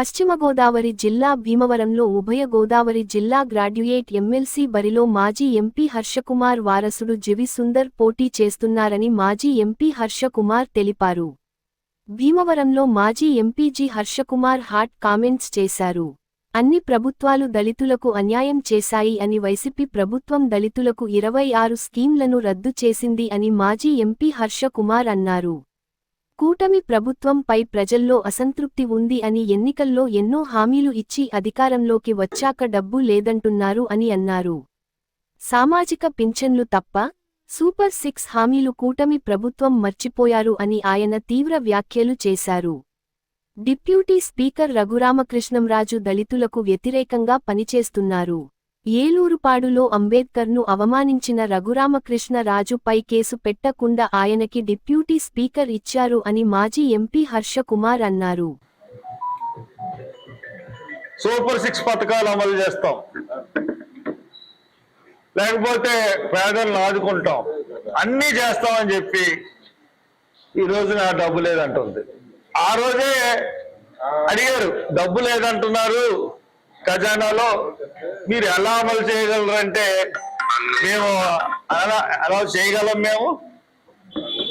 పశ్చిమ గోదావరి జిల్లా భీమవరంలో ఉభయ గోదావరి జిల్లా గ్రాడ్యుయేట్ ఎమ్మెల్సీ బరిలో మాజీ ఎంపీ హర్షకుమార్ వారసుడు జివి సుందర్ పోటీ చేస్తున్నారని మాజీ ఎంపీ హర్షకుమార్ తెలిపారు. భీమవరంలో మాజీ MP G Harshakumar hot comments చేశారు. అన్ని ప్రభుత్వాలు దళితులకు అన్యాయం చేశాయి అని వైసీపీ ప్రభుత్వం దళితులకు ఇరవై ఆరు స్కీంలను రద్దు చేసింది అని మాజీ ఎంపీ హర్షకుమార్ అన్నారు. కూటమి ప్రభుత్వంపై ప్రజల్లో అసంతృప్తి ఉంది అని ఎన్నికల్లో ఎన్నో హామీలు ఇచ్చి అధికారంలోకి వచ్చాక డబ్బు లేదంటున్నారు అని అన్నారు. సామాజిక పింఛన్లు తప్ప సూపర్ సిక్స్ హామీలు కూటమి ప్రభుత్వం మర్చిపోయారు అని ఆయన తీవ్ర వ్యాఖ్యలు చేశారు. డిప్యూటీ స్పీకర్ రఘురామకృష్ణంరాజు దళితులకు వ్యతిరేకంగా పనిచేస్తున్నారు. ఏలూరుపాడులో అంబేద్కర్ను అవమానించిన రఘురామకృష్ణరాజుపై కేసు పెట్టకుండా ఆయనకి డిప్యూటీ స్పీకర్ ఇచ్చారు అని మాజీ ఎంపీ హర్షకుమార్ అన్నారు. సూపర్ సిక్స్ పథకాలు అమలు చేస్తాం. లేకపోతే పేదలను ఆదుకుంటాం. అన్నీ చేస్తామని చెప్పి ఈ రోజు నా డబ్బు లేదంటుంది. ఆ రోజే అడిగారు డబ్బు లేదంటున్నారు. ఖజానాలో మీరు ఎలా అమలు చేయగలరంటే మేము అలా అలా చేయగలం మేము.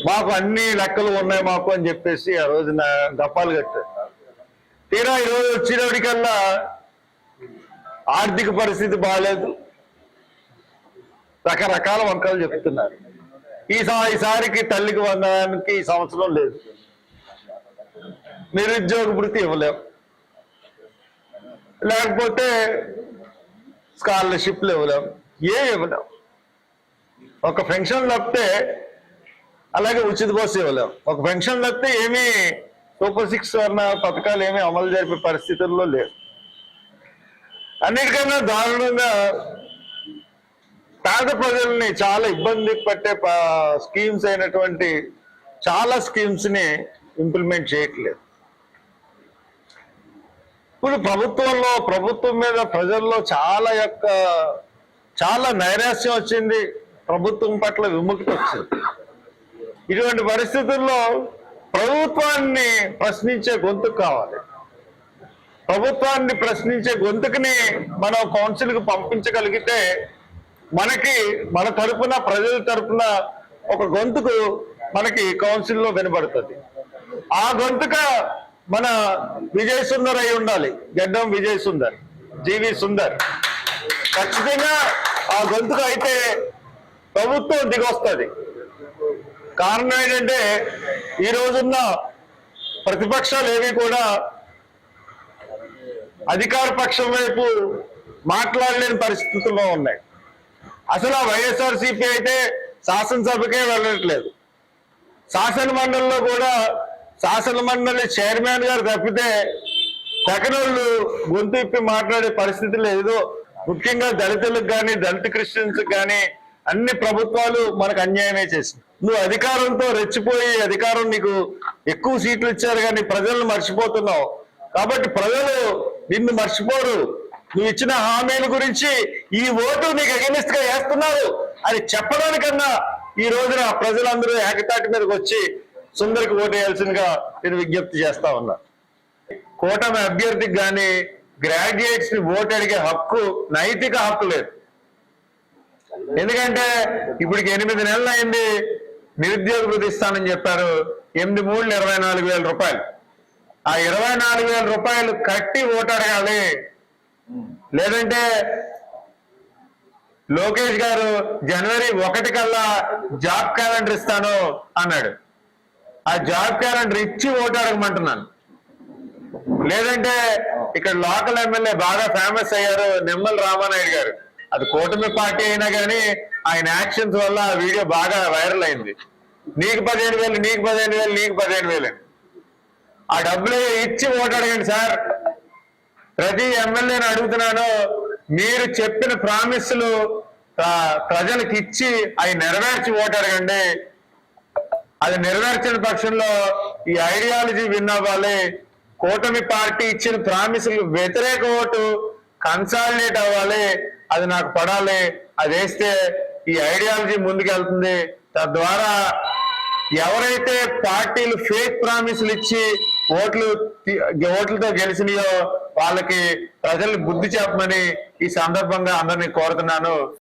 మాకు అన్ని లెక్కలు ఉన్నాయి మాకు అని చెప్పేసి ఆ రోజున గప్పాలు కట్టారు. తీరా ఈరోజు వచ్చినప్పటికల్లా ఆర్థిక పరిస్థితి బాగాలేదు రకరకాల వంకలు చెప్తున్నారు. ఈ ఈసారికి తల్లికి వందడానికి ఈ సంవత్సరం లేదు. నిరుద్యోగ వృత్తి ఇవ్వలేము లేకపోతే స్కాలర్షిప్లు ఇవ్వలేం ఏ ఇవ్వలేం ఒక పెన్షన్ తప్పితే అలాగే ఉచిత బస్సు ఇవ్వలేం. ఒక పెన్షన్ తప్పితే ఏమీ సూపర్ సిక్స్ అన్న పథకాలు ఏమీ అమలు జరిపే పరిస్థితుల్లో లేవు. అన్నిటికన్నా దారుణంగా పేద ప్రజల్ని చాలా ఇబ్బంది పట్టే స్కీమ్స్ అయినటువంటి చాలా స్కీమ్స్ని ఇంప్లిమెంట్ చేయట్లేదు. ఇప్పుడు ప్రభుత్వంలో ప్రభుత్వం మీద ప్రజల్లో చాలా యొక్క చాలా నైరాశ్యం వచ్చింది. ప్రభుత్వం పట్ల విముక్తి వచ్చింది. ఇటువంటి పరిస్థితుల్లో ప్రభుత్వాన్ని ప్రశ్నించే గొంతు కావాలి. ప్రభుత్వాన్ని ప్రశ్నించే గొంతుకుని మనం కౌన్సిల్కి పంపించగలిగితే మనకి మన తరపున ప్రజల తరపున ఒక గొంతుకు మనకి కౌన్సిల్లో వినబడుతుంది. ఆ గొంతుక మన విజయ్ సుందర్ అయి ఉండాలి. గడ్డం విజయ్ సుందర్ జీవి సుందర్. ఖచ్చితంగా ఆ గొంతుక అయితే ప్రభుత్వం దిగొస్తుంది. కారణం ఏంటంటే ఈ రోజున్న ప్రతిపక్షాలు ఏవి కూడా అధికార పక్షం వైపు మాట్లాడలేని పరిస్థితుల్లో ఉన్నాయి. అసలు ఆ వైఎస్ఆర్సీపీ అయితే శాసనసభకే వెళ్ళట్లేదు. శాసన మండలిలో కూడా శాసన మండలి చైర్మన్ గారు తప్పితే తకనోళ్ళు గొంతు ఇప్పి మాట్లాడే పరిస్థితి లేదు. ముఖ్యంగా దళితులకు కానీ దళిత క్రిస్టియన్స్ కానీ అన్ని ప్రభుత్వాలు మనకు అన్యాయమే చేసింది నువ్వు అధికారంతో రెచ్చిపోయి అధికారం నీకు ఎక్కువ సీట్లు ఇచ్చారు కానీ ప్రజలను మర్చిపోతున్నావు. కాబట్టి ప్రజలు నిన్ను మర్చిపోరు. నువ్వు ఇచ్చిన హామీల గురించి ఈ ఓటు నీకు అగెనిస్ట్గా వేస్తున్నారు. అని చెప్పడానికన్నా ఈ రోజున ప్రజలందరూ ఏకతాటి మీదకి వచ్చి సుందరికి ఓటేయాల్సిందిగా వేయాల్సిందిగా నేను విజ్ఞప్తి చేస్తా ఉన్నా. కూటమి అభ్యర్థికి కానీ గ్రాడ్యుయేట్స్ని ఓటు అడిగే హక్కు నైతిక హక్కు లేదు. ఎందుకంటే ఇప్పటికి ఎనిమిది నెలలు అయింది నిరుద్యోగ వృద్ధి చెప్పారు. ఎనిమిది మూడు ఇరవై నాలుగు వేల రూపాయలు. ఆ ఇరవై నాలుగు వేల రూపాయలు కట్టి ఓటు అడగాలి. లేదంటే లోకేష్ గారు జనవరి ఒకటి కల్లా జాబ్ క్యాలెండర్ ఇస్తాను అన్నాడు. ఆ జాబ్ క్యాలెండర్ ఇచ్చి ఓటు అడగమంటున్నాను. లేదంటే ఇక్కడ లోకల్ ఎమ్మెల్యే బాగా ఫేమస్ అయ్యారు నిమ్మల రామానాయుడు గారు. అది కూటమి పార్టీ అయినా కానీ ఆయన యాక్షన్స్ వల్ల ఆ వీడియో బాగా వైరల్ అయింది. నీకు పదిహేను వేలు నీకు పదిహేను వేలు నీకు పదిహేను వేలు. ఆ డబ్బులు ఇచ్చి ఓటు అడగండి సార్. ప్రతి ఎమ్మెల్యేని అడుగుతున్నాను మీరు చెప్పిన ప్రామిస్లు ప్రజలకు ఇచ్చి అవి నెరవేర్చి ఓటు అడగండి. అది నెరవేర్చిన పక్షంలో ఈ ఐడియాలజీ విన్ అవ్వాలి కూటమి పార్టీ ఇచ్చిన ప్రామిసులకు వ్యతిరేక ఓటు కన్సాలిడేట్ అవ్వాలి అది నాకు పడాలి అది వేస్తే ఈ ఐడియాలజీ ముందుకెళ్తుంది. తద్వారా ఎవరైతే పార్టీలు ఫేక్ ప్రామిసులు ఇచ్చి ఓట్లు ఓట్లతో గెలిచినాయో వాళ్ళకి ప్రజల్ని బుద్ధి చెప్పమని ఈ సందర్భంగా అందరినీ కోరుతున్నాను.